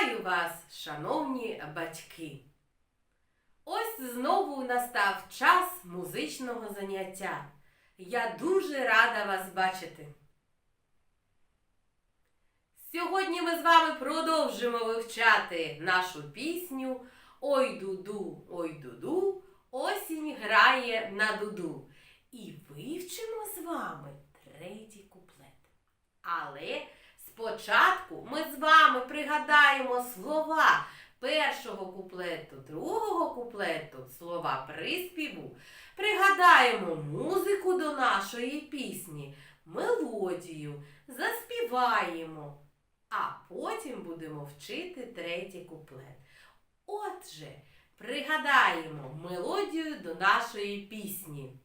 Вітаю вас, шановні батьки! Ось знову настав час музичного заняття. Я дуже рада вас бачити. Сьогодні ми з вами продовжимо вивчати нашу пісню Ой дуду, ой дуду, осінь грає на дуду. І вивчимо з вами третій куплет. Але спочатку ми з вами пригадаємо слова першого куплету, другого куплету, слова приспіву. Пригадаємо музику до нашої пісні, мелодію, заспіваємо, а потім будемо вчити третій куплет. Отже, пригадаємо мелодію до нашої пісні.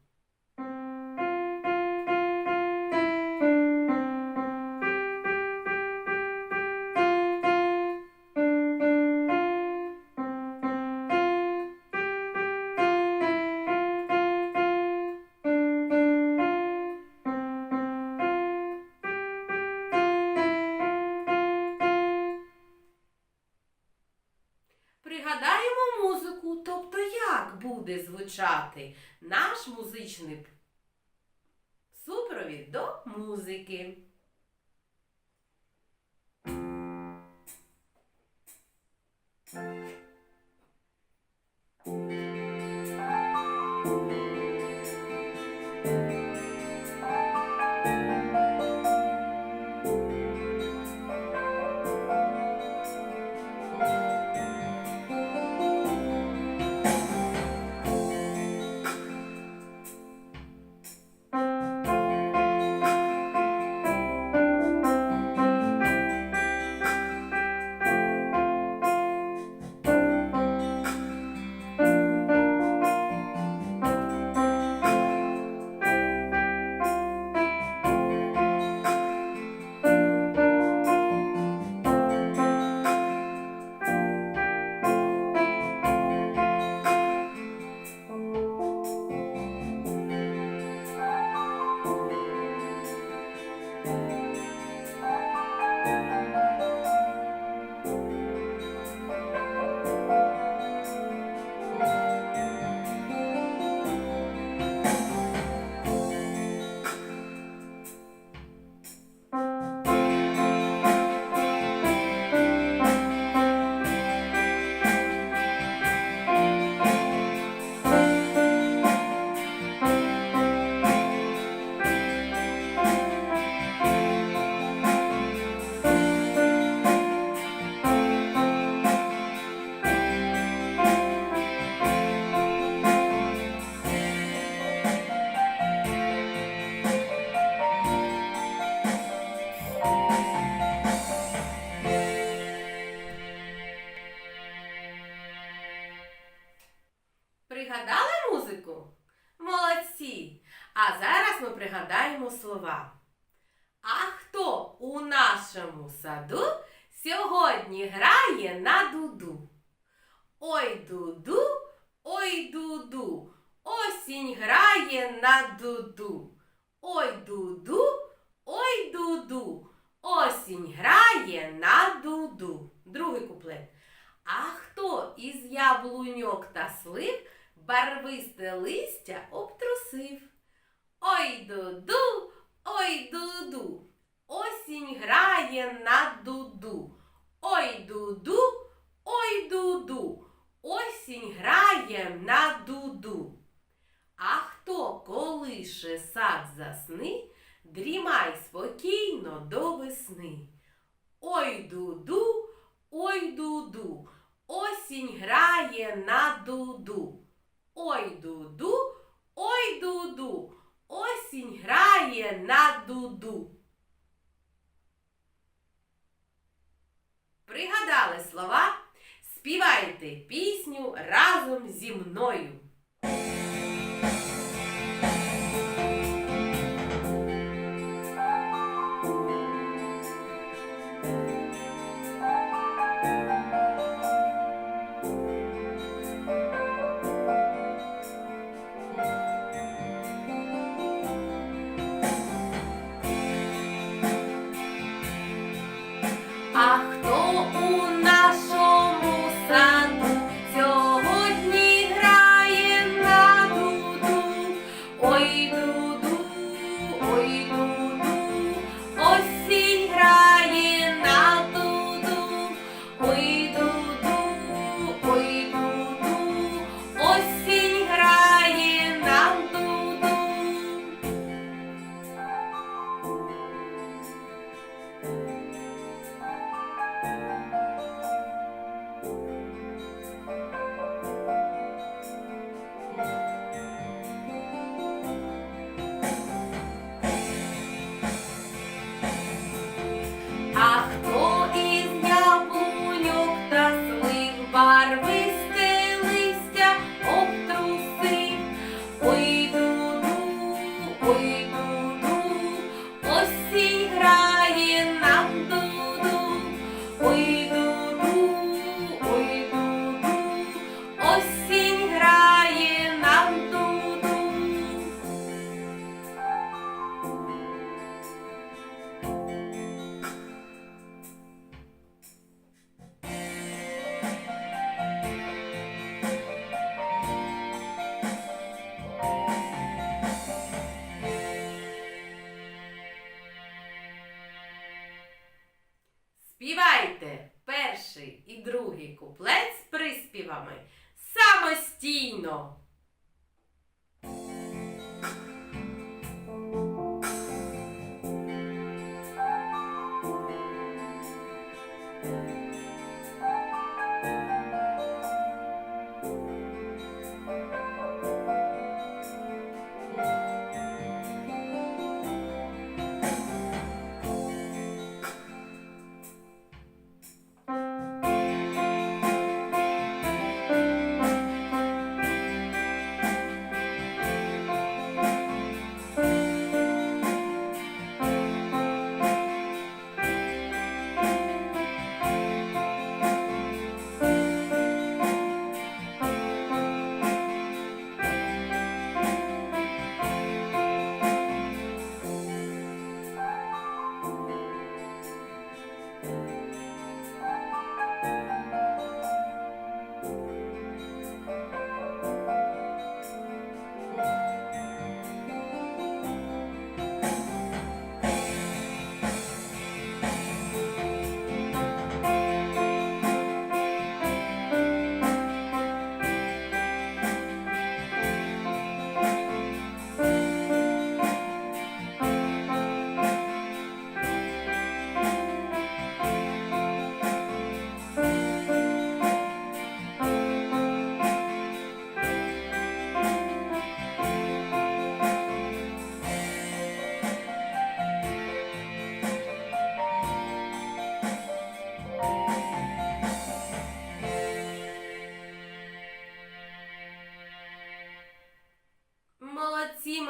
Буде звучати наш музичний супровід до музики. Пригадали музику? Молодці! А зараз ми пригадаємо слова. А хто у нашому саду сьогодні грає на дуду? Ой дуду, ой дуду, осінь грає на дуду. Ой дуду, ой дуду, осінь грає на дуду. Другий куплет. А хто із яблуньок та слив барвисте листя обтрусив? Ой дуду, ой дуду, осінь грає на дуду. Ой дуду, ой дуду, осінь грає на дуду. А хто колише сад засни, дрімай спокійно до весни. Ой дуду, ой дуду, осінь грає на дуду. Ой дуду, ой дуду, осінь грає на дуду. Пригадали слова? Співайте пісню разом зі мною. 女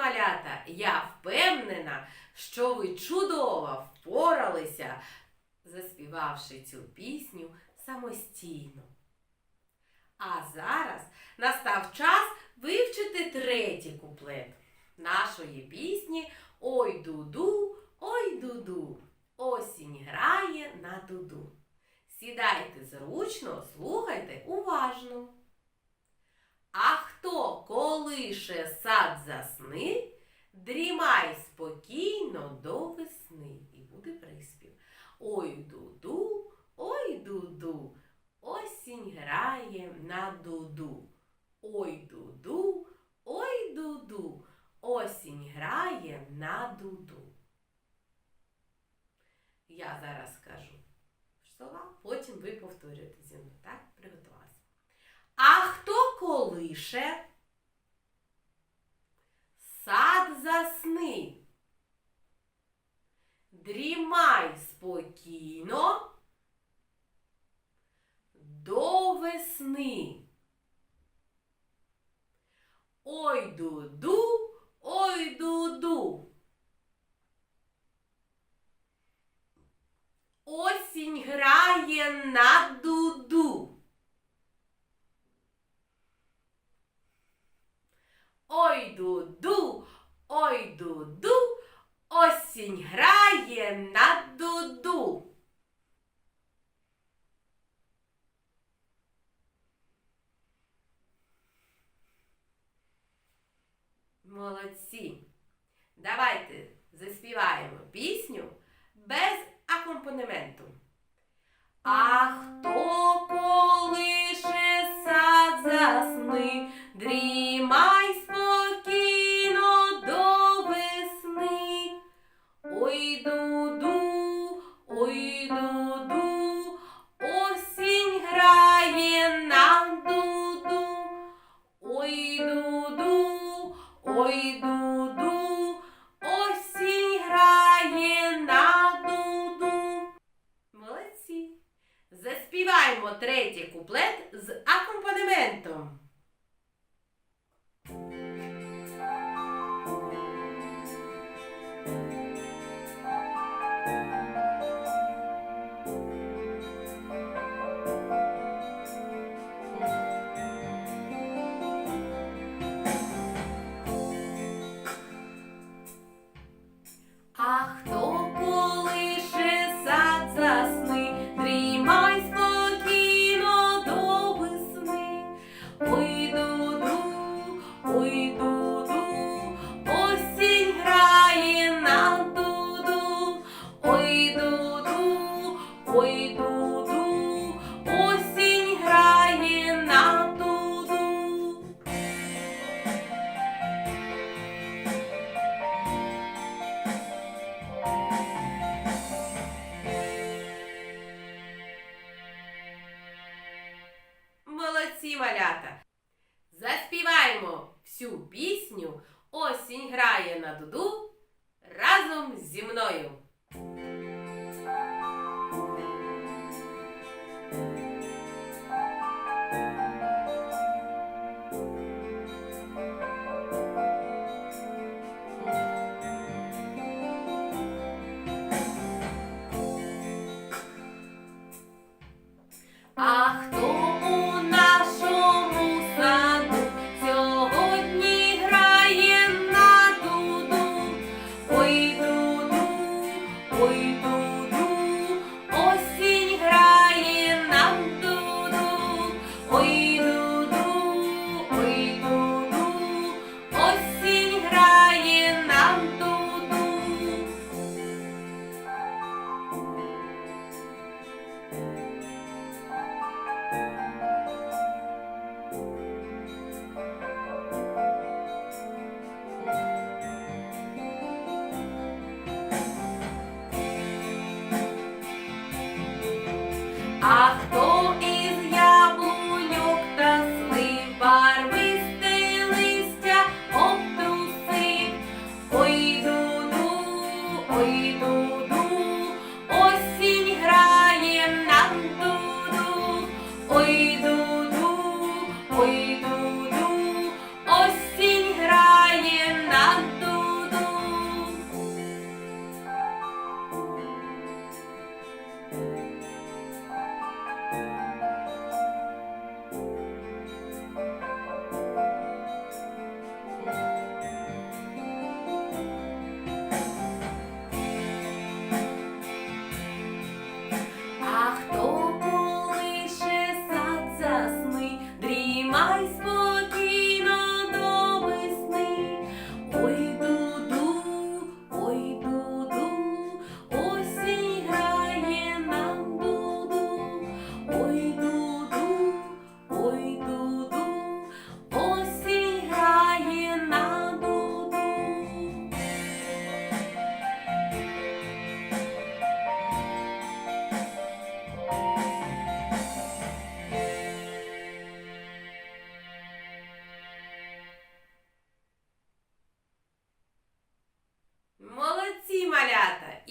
малята! Я впевнена, що ви чудово впоралися, заспівавши цю пісню самостійно. А зараз настав час вивчити третій куплет нашої пісні Ой дуду, ой дуду, осінь грає на дуду. Сідайте зручно, слухайте уважно. А хто колише сад засни, дрімай спокійно до весни. І буде приспів. Ой дуду, ой дуду, осінь грає на дуду. Ой дуду, ой дуду, осінь грає на дуду. Я зараз скажу слова, потім ви повторюєте зі мною. Так, приготувалися. А хто колише? Сад засни. Дрімай спокійно до весни. Ой дуду, ой дуду. Осінь грає на дуду. Ой дуду, ой дуду, осінь грає на дуду. Молодці. Давайте заспіваємо пісню без акомпанементу. А хто колише сад засни, дрімай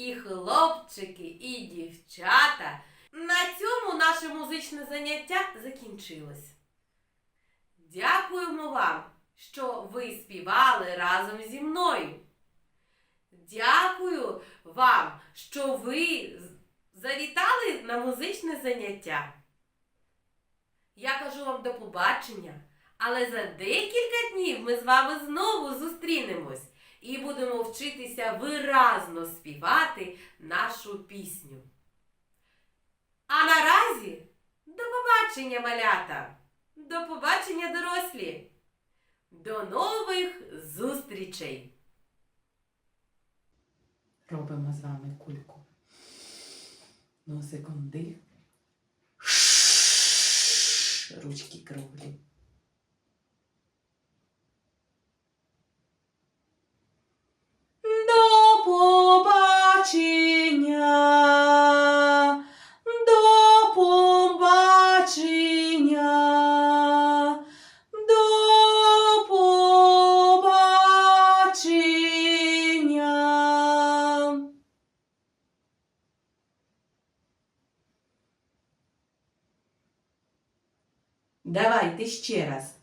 і хлопчики, і дівчата. На цьому наше музичне заняття закінчилось. Дякуємо вам, що ви співали разом зі мною. Дякую вам, що ви завітали на музичне заняття. Я кажу вам до побачення, але за декілька днів ми з вами знову зустрінемось і будемо вчитися виразно співати нашу пісню. А наразі до побачення, малята! До побачення, дорослі! До нових зустрічей! Робимо з вами кульку. Носиком дих. Ручки круглі. До побачення. До побачення. До побачення. Давайте ще раз.